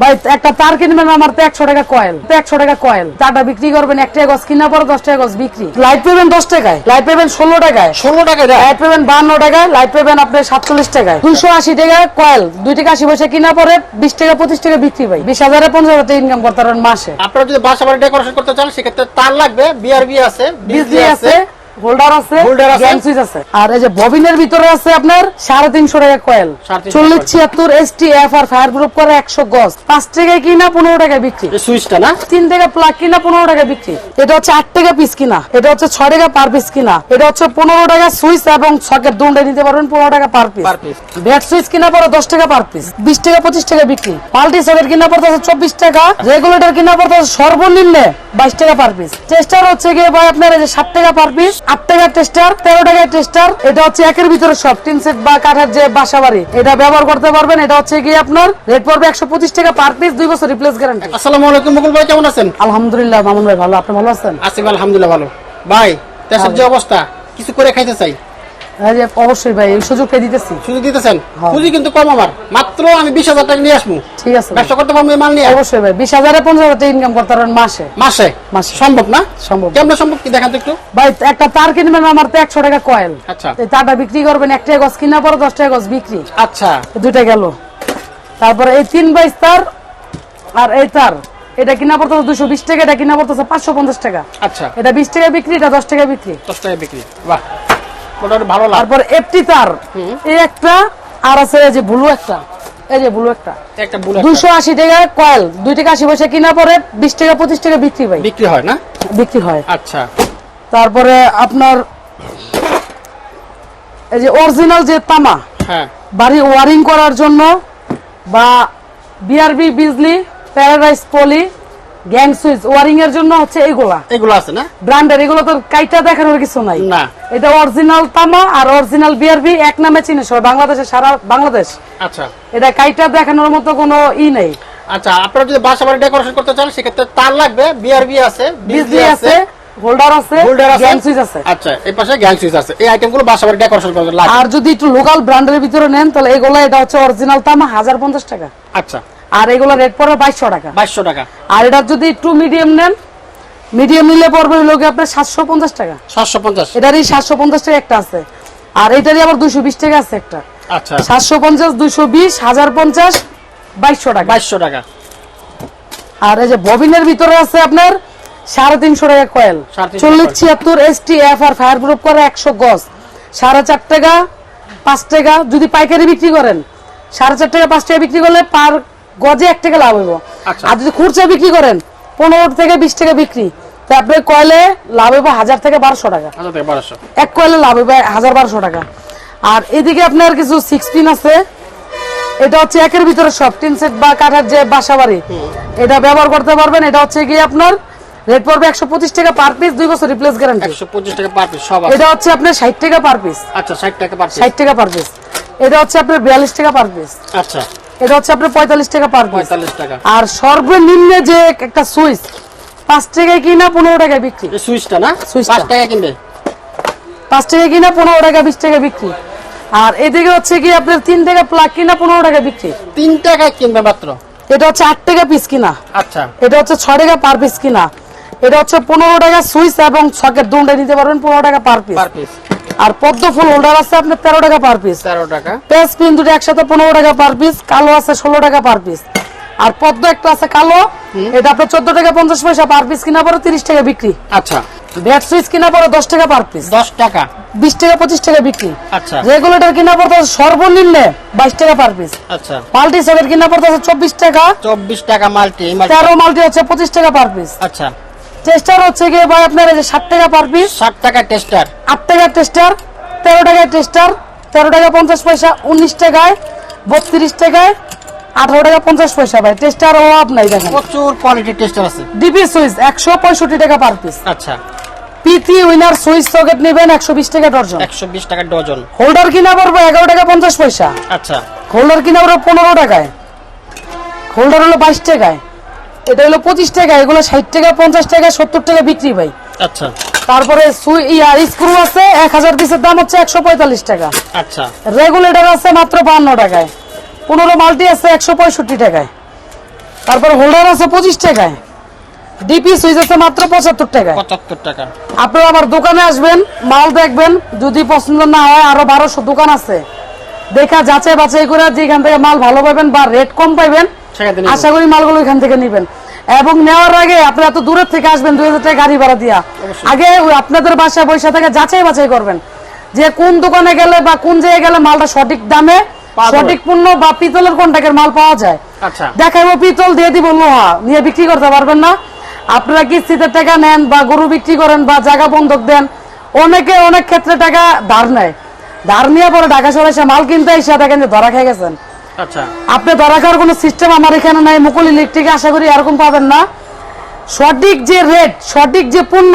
ভাই একটা তার কিনবেন আমার তো একশো টাকা কয়েল একশো টাকা কয়েল তারটা বিক্রি করবেন এক টাকা গছ কিনা পরে দশ টাকা গছ বিক্রি। লাইট পেবেন দশ টাকায় লাইট পেবেন ষোলো টাকায়। ষোলো টাকা দেয় লাইট পেবেন বান্ন টাকায় লাইট পেবেন আপনার সাতচল্লিশ টাকায়। দুইশো আশি টাকা কয়েল দুই টাকা আশি পয়সা কিনা পরে বিশ টাকা পঁচিশ টাকা বিক্রি ভাই। বিশ হাজারে পঞ্চাশ হাজার ইনকাম করতে পারবেন মাসে। আপনারা যদি বাসা বাড়ি ডেকোরেশন করতে চান সেক্ষেত্রে তার লাগবে বিআরবি আছে বিজলি আছে হোল্ডার আছে Holder আছে। সুইচ আছে। আর এই যে ববিনের ভিতরে আছে আপনার সাড়ে তিনশো টাকা কয়েল 350 চল্লিশ টাকা ছিয়াত্তর S T F R fire group করে একশো গজ। পাঁচ টাকায় কিনা পনেরো টাকায় বিক্রি। সুইচটা না? তিন টাকা প্লাগ কিনা পনেরো টাকা বিক্রি। এটা হচ্ছে আট টাকা পিস কিনা। এটা হচ্ছে টাকা পার পিস কিনা। এটা হচ্ছে পনেরো টাকা সুইচ এবং সকেট দুটো নিতে পারবেন পনেরো টাকা পার পিস ব্যাট সুইচ কিনা পড়ে টাকা পার পিস বিশ টাকা পঁচিশ টাকা বিক্রি। মাল্টি সকেট কিনা টাকা। রেগুলেটর কিনা পড়তে সর্বনিম্নে বাইশ টাকা পার পিস টেস্টার হচ্ছে গিয়ে ভাই আপনার এই যে ষাট টাকা পার পিস আট টাকা টেস্টার তেরো টাকা টেস্টার এটা হচ্ছে একের ভিতরে সব। টিন সেট বা কাঠের যে বাসা বাড়ি এটা ব্যবহার করতে পারবেন। এটা হচ্ছে গিয়ে আপনার রেট পড়বে একশো পঁচিশ টাকা পার পিস দুই বছর রিপ্লেস গ্যারান্টি আসসালাম আলাইকুম মুকুল ভাই কেমন আছেন? আলহামদুলিল্লাহ মামুন ভাই ভালো। আপনি ভালো আছেন? আসিফ আলহামদুলিল্লাহ ভালো। ভাই দেশের যে অবস্থা কিছু করে খাইতে চাই? অবশ্যই ভাই সুযোগটা দিতেছি। সুযোগ দিতেছেন? হ্যাঁ। পুঁজি কিন্তু কম আমার। মাত্র আমি বিশ হাজার টাকা নিয়ে আসব। ঠিক আছে ব্যবসা করতে পারব মাল নিয়ে? অবশ্যই ভাই বিশ হাজারে পঞ্চাশ হাজার টাকা ইনকাম করতে পারবেন মাসে। মাসে? মাসে। সম্ভব না? সম্ভব। কেমন সম্ভব কি? দেখান তো একটু। ভাই একটা তার কিনবেন আমার তো একশো টাকা কয়েল আচ্ছা। এই তারটা বিক্রি করবেন এক টাকা গছ কিনা পরে দশ টাকা গছ বিক্রি। আচ্ছা। দুইটা গেল। তারপরে এই তিন বাইশ তার আর এই তার এটা কিনা পড়তেছে দুশো বিশ টাকা এটা কিনা পড়তেছে পাঁচশো পঞ্চাশ টাকা। আচ্ছা। এটা বিশ টাকা বিক্রি এটা দশ টাকা বিক্রি। দশ টাকা বিক্রি। বাহ। মোটামুটি ভালো লাভ। তারপর এফটি তার এই একটা আর আছে এই যে ব্লু একটা। এই যে ব্লু একটা। একটা বুলেট দুশো টাকা কয়েল দুই টাকা আশি পয়সা কিনা পরে বিশ টাকা পঁচিশ টাকা বিক্রি ভাই বিক্রি হয় না? বিক্রি হয়। আচ্ছা। তারপরে আপনার এই যে অরিজিনাল যে তামা হ্যাঁ। বাড়ি ওয়ারিং করার জন্য বা BRB Bijli paradise poly gang switch wiring এর জন্য হচ্ছে এইগুলা এগুলো আছে না? ব্র্যান্ডের এগুলো তো কাইটা দেখানোর কিছু নাই। না। এটা অরিজিনাল তামা আর অরিজিনাল বিআরবি এক নামে চিনে সবাই। বাংলাদেশে সারা বাংলাদেশ। আচ্ছা। এটা কাইটা দেখানোর মতো কোনো ই নেই। আচ্ছা আপনারা যদি বাসা বাড়ি ডেকোরেশন করতে চান সেক্ষেত্রে তার লাগবে। বিআরবি আছে বিজলি আছে হোল্ডার আছে হোল্ডার আছে? গ্যাং সুইচ আছে। আচ্ছা এই পাশে গ্যাং সুইচ আছে। এই আইটেমগুলো বাসা বাড়ি ডেকোরেশন করতে লাগে আর যদি একটু লোকাল ব্র্যান্ডের ভিতরে নেন তাহলে এগুলো এটা হচ্ছে অরিজিনাল তামা হাজার পঞ্চাশ টাকা। আচ্ছা। আর এগুলো রেট পড়বে বাইশশো টাকা। বাইশশো টাকা। আর এটা যদি একটু মিডিয়াম নেন মিডিয়াম নিলে পড়বে হলো আপনার সাতশো পঞ্চাশ টাকা। সাতশো পঞ্চাশ। এটারই সাতশো পঞ্চাশ টাকা একটা আছে। আর এটারই আবার দুইশো বিশ টাকা আছে একটা। আচ্ছা। সাতশো পঞ্চাশ দুইশো বিশ হাজার পঞ্চাশ বাইশশো টাকা। বাইশশো টাকা। আর এই যে ববিনের ভিতরে আছে আপনার সাড়ে তিনশো টাকা কয়েল 350 চল্লিশ ছিয়াত্তর S T F R fire group করে একশো গজ। সাড়ে চার টাকা পাঁচ টাকা যদি পাইকারি বিক্রি করেন সাড়ে চার টাকা পাঁচ টাকা বিক্রি করলে পার গজে এক টাকা লাভ হইব। আচ্ছা। আর যদি খুচরা বিক্রি করেন পনেরো থেকে বিশ টাকা বিক্রি। তো আপনার কয়েলে লাভ হইব হাজার থেকে বারোশো টাকা। এক কয়েলে লাভ হইব হাজার বারোশো টাকা। আর এদিকে আপনার কিছু সিক্স পিন আছে। এটা হচ্ছে একের ভিতরে সব। টিন সেট বা কাঠের যে বাসা বাড়ি এটা ব্যবহার করতে পারবেন। এটা হচ্ছে গিয়ে আপনার রেট পড়বে একশো পঁচিশ টাকা পার পিস দুই বছর রিপ্লেস গ্যারান্টি একশো পঁচিশ টাকা পার পিস সব এটা হচ্ছে আপনার ষাট টাকা পার পিস। আচ্ছা ষাট টাকা পার পিস। ষাট টাকা পার পিস। এটা হচ্ছে আপনার বিয়াল্লিশ টাকা পার পিস। আচ্ছা। এটা হচ্ছে আপনার পঁয়তাল্লিশ টাকা পার পিস পঁয়তাল্লিশ টাকা। আর সর্বনিম্ন যে একটা সুইচ পাঁচ টাকায় কিনা পনেরো টাকায় বিক্রি। সুইচটা না? সুইচটা। পাঁচ টাকা কিনবে? পাঁচ টাকা কিনা পনেরো টাকা বিশ টাকা বিক্রি। আর এদিকে হচ্ছে কি আপনার তিন টাকা প্লাগ কিনা পনেরো টাকা বিক্রি। তিন টাকায় কিনবে মাত্র? এটা হচ্ছে আট টাকা পিস কিনা। আচ্ছা। এটা হচ্ছে ছয় টাকা পার পিস কিনা। এটা হচ্ছে পনেরো টাকা সুইচ এবং সকেট দুটো নিতে পারবেন পনেরো টাকা পার পিস পার পিস আর পদ্ম ফুল হোল্ডার আছে আপনার তেরো টাকা পার পিস তেরো টাকা। পেস পিন দুটো একসাথে পনেরো টাকা পার পিস কালো আছে ষোলো টাকা পার পিস আর পদ্ম একটা আছে কালো এটা আপনার চোদ্দ টাকা পঞ্চাশ পয়সা পার পিস কিনা পরে তিরিশ টাকা বিক্রি। আচ্ছা। ব্যাট সুইচ কিনা পরে দশ টাকা পার পিস দশ টাকা। বিশ টাকা পঁচিশ টাকা বিক্রি। আচ্ছা। রেগুলেটর কিনা পড়তে সর্বনিম্নে বাইশ টাকা পার পিস আচ্ছা। মাল্টি সকেট কিনা পড়তে চব্বিশ টাকা। চব্বিশ টাকা মাল্টি তেরো মাল্টি হচ্ছে পঁচিশ টাকা পার পিস আচ্ছা। টেস্টার হচ্ছে গিয়ে ভাই আপনার এই যে ষাট টাকা পার পিস ষাট টাকা টেস্টার। আট টাকা টেস্টার তেরো টাকায় টেস্টার তেরো টাকা পঞ্চাশ পয়সা উনিশ টাকায় বত্রিশ টাকায় আঠারো টাকা পঞ্চাশ পয়সা ভাই। টেস্টার অভাব নাই দেখেন। প্রচুর কোয়ালিটি টেস্টার আছে। ডিপি সুইচ একশো পঁয়ষট্টি টাকা পার পিস আচ্ছা। পিথি উইনার সুইচ সকেট নেবেন একশো বিশ টাকা ডজন। একশো বিশ টাকা ডজন। হোল্ডার কিনা পড়বে এগারো টাকা পঞ্চাশ পয়সা। আচ্ছা। হোল্ডার কিনা পড়বে পনেরো টাকায়। হোল্ডার হলো বাইশ টাকায়। এটা হলো পঁচিশ টাকা এগুলো ষাট টাকা পঞ্চাশ টাকা সত্তর টাকা বিক্রি ভাই। আচ্ছা। তারপরে ইয়ার স্ক্রু আছে এক হাজার পিসের দাম হচ্ছে একশো পঁয়তাল্লিশ টাকা। আচ্ছা। রেগুলেটর আছে মাত্র বান্ন টাকায়। পনেরো মাল্টি আছে একশো পঁয়ষট্টি টাকায়। তারপর হোল্ডার আছে পঁচিশ টাকায়। ডিপি সুইচ আছে মাত্র পঁচাত্তর টাকায়। পঁচাত্তর টাকা। আপনারা আমার দোকানে আসবেন মাল দেখবেন যদি পছন্দ না হয় আরও বারোশো দোকান আছে। দেখা যাচাই বাছাই করে যেখান থেকে মাল ভালো পাবেন বা রেট কম পাইবেন। আশা করি মালগুলো এখান থেকে নেবেন। এবং নেওয়ার আগে আপনি এত দূরের থেকে আসবেন দুই হাজার টাকা গাড়ি ভাড়া দিয়া। আগে আপনাদের বাসায় বৈশা থেকে যাচাই বাছাই করবেন যে কোন দোকানে গেলে বা কোন জায়গায় গেলে মালটা সঠিক দামে সঠিক পণ্য বা পিতলের কন্টাকের মাল পাওয়া যায়। আচ্ছা। দেখাবো পিতল দিয়ে দিব লোহা নিয়ে বিক্রি করতে পারবেন না। আপনারা কিস্তিতে টাকা নেন বা গরু বিক্রি করেন বা জায়গা বন্ধক দেন অনেকে অনেক ক্ষেত্রে টাকা ধার নেয়। ধার নিয়ে পরে ঢাকা শহরে এসে মাল কিনতে এসে দেখেন যে ধরা খেয়ে গেছেন। আপনি ধরা খাওয়ার কোনো সিস্টেম আমার এখানে নাই মুকুল ইলেকট্রিকে আশা করি এরকম পাবেন না। সঠিক যে রেট সঠিক যে পণ্য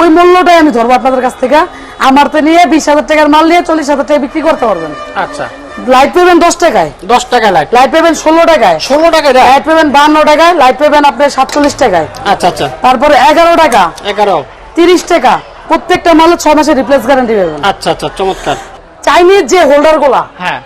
ওই মূল্যটাই আমি ধরবো আপনাদের কাছ থেকে। আমার তো নিয়ে বিশ হাজার টাকার মাল নিয়ে চল্লিশ হাজার টাকা বিক্রি করতে পারবেন। আচ্ছা। লাইট পেবেন দশ টাকায়। দশ টাকা লাইট লাইট পেবেন ষোলো টাকায়। ষোলো টাকা দেয় লাইট পেবেন বান্ন টাকায় লাইট পেবেন আপনি সাতচল্লিশ টাকায়। আচ্ছা আচ্ছা। তারপরে এগারো টাকা। এগারো। তিরিশ টাকা। প্রত্যেকটা মালের ছয় মাসের রিপ্লেস গ্যারান্টি পাবেন। আচ্ছা আচ্ছা চমৎকার। চাইনিজ যে হোল্ডারগুলা হ্যাঁ।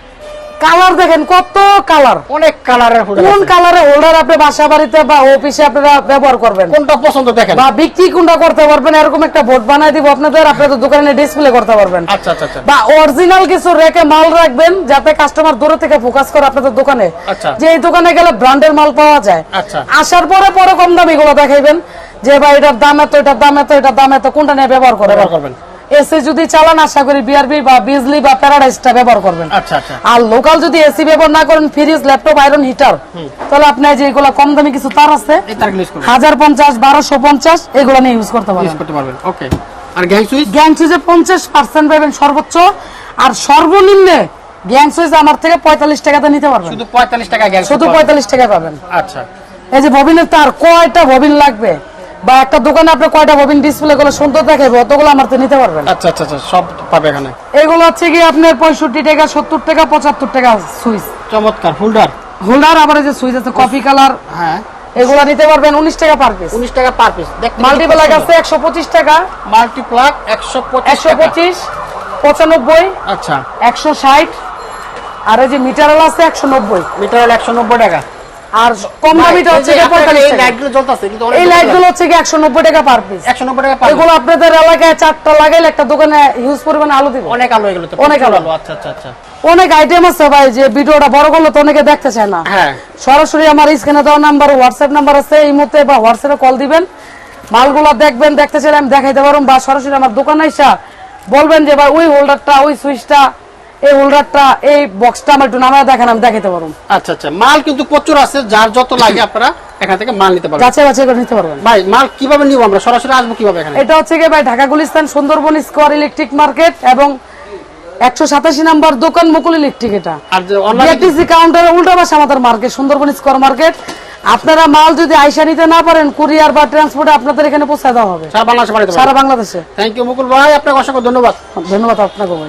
কালার দেখেন কত কালার অনেক কালারের কোন কালারে হোল্ডার আপনি বাসা বাড়িতে বা অফিসে আপনারা ব্যবহার করবেন? কোনটা পছন্দ দেখেন? বা বিক্রি কোনটা করতে পারবেন? এরকম একটা বোর্ড বানাই দিব আপনাদের আপনাদের দোকানে ডিসপ্লে করতে পারবেন। আচ্ছা আচ্ছা আচ্ছা। বা অরিজিনাল কিছু রেখে মাল রাখবেন যাতে কাস্টমার দূরে থেকে ফোকাস করে আপনাদের দোকানে। আচ্ছা। যে এই দোকানে গেলে ব্র্যান্ডের মাল পাওয়া যায়। আচ্ছা। আসার পরে পরে কম দামি গুলো দেখাইবেন। যে ভাই এটার দাম এত এটার দাম এত এটার দাম এত কোনটা নিয়ে ব্যবহার করবেন? ব্যবহার করবেন। এসি যদি চালান আশা করি বিআরবি বা বিজলি বা প্যারাডাইসটা ব্যবহার করবেন। আচ্ছা আচ্ছা। আর লোকাল যদি এসি ব্যবহার না করেন ফ্রিজ ল্যাপটপ আয়রন হিটার তাহলে আপনি যে এগুলো কম দামি কিছু তার আছে হাজার পঞ্চাশ বারোশো পঞ্চাশ এগুলো নিয়ে ইউজ করতে পারবেন। ওকে আর গ্যাং সুইচ গ্যাং সুইচে পঞ্চাশ পার্সেন্ট পাবেন সর্বোচ্চ। আর সর্বনিম্নে গ্যাং সুইচ আমার থেকে পঁয়তাল্লিশ টাকাতে নিতে পারবেন। শুধু পঁয়তাল্লিশ টাকা শুধু পঁয়তাল্লিশ টাকা পাবেন। আচ্ছা। এই যে ববিনের তার কয়টা ববিন লাগবে? বা একটা দোকানে আপনি কয়টা ববিন ডিসপ্লে গুলো সুন্দর দেখাবে অতগুলো আমার থেকে নিতে পারবেন। আচ্ছা আচ্ছা আচ্ছা সব পাবে এখানে। এগুলো হচ্ছে কি আপনার পঁয়ষট্টি টাকা সত্তর টাকা পঁচাত্তর টাকা সুইচ চমৎকার হোল্ডার হোল্ডার আবার এই যে সুইচ আছে কফি কালার হ্যাঁ। এগুলো নিতে পারবেন উনিশ টাকা পার পিস উনিশ টাকা পার পিস মাল্টিপ্লাগ আছে একশো পঁচিশ টাকা। মাল্টিপ্লাগ একশো পঁচিশ একশো পঁচিশ পঁচানব্বই আচ্ছা। একশো ষাট আর এই যে মিটারাল আছে একশো নব্বই। মিটার হলো একশো নব্বই টাকা। আর কম দামিটা হচ্ছে এই টাকা। লাইটগুলো কিন্তু এই লাইটগুলো হচ্ছে কি একশো নব্বই টাকা পার পিস একশো নব্বই টাকা পার এগুলো আপনাদের এলাকায় চারটা লাগাইলে একটা দোকানে হিউজ পরিমাণে আলো দিব। অনেক আলো এগুলো তো অনেক আলো। আচ্ছা আচ্ছা আচ্ছা। অনেক আইটেম আছে ভাই যে ভিডিওটা বড় করলে তো অনেকে দেখতে চায় না। হ্যাঁ। সরাসরি আমার স্ক্রিনে দেওয়া নাম্বার হোয়াটসঅ্যাপ নাম্বার আছে এই মুহূর্তে বা হোয়াটসঅ্যাপে কল দিবেন। মালগুলো দেখবেন দেখতে চাইলে আমি দেখাইতে পারব। বা সরাসরি আমার দোকানে এসে বলবেন যে ভাই ওই হোল্ডারটা ওই সুইচটা এই হোল্ডারটা এই বক্সটা আমার একটু নামায় দেখেন আমি দেখাইতে পারব। আচ্ছা আচ্ছা। মাল কিন্তু প্রচুর আছে যার যত লাগে আপনারা এখান থেকে মাল নিতে পারবেন। যাচাই বাছাই করে নিতে পারবেন। ভাই মাল কীভাবে নিব? আমরা সরাসরি আসব কীভাবে এখানে? এটা হচ্ছে কি ভাই Dhaka Gulistan Sundarban square electric market এবং একশো সাতাশি নাম্বার দোকান মুকুল ইলেকট্রিক এটা। আর যে কাউন্টারের উল্টা পাশে আমাদের মার্কেট সুন্দরবন স্কোয়ার মার্কেট। আপনারা মাল যদি আইসা নিতে না পারেন কুরিয়ার বা ট্রান্সপোর্টে আপনাদের এখানে পৌঁছে দেওয়া হবে। সারা বাংলাদেশে সারা বাংলাদেশে। থ্যাংক ইউ মুকুল ভাই আপনাকে অসংখ্য ধন্যবাদ। ধন্যবাদ আপনাকে ভাই।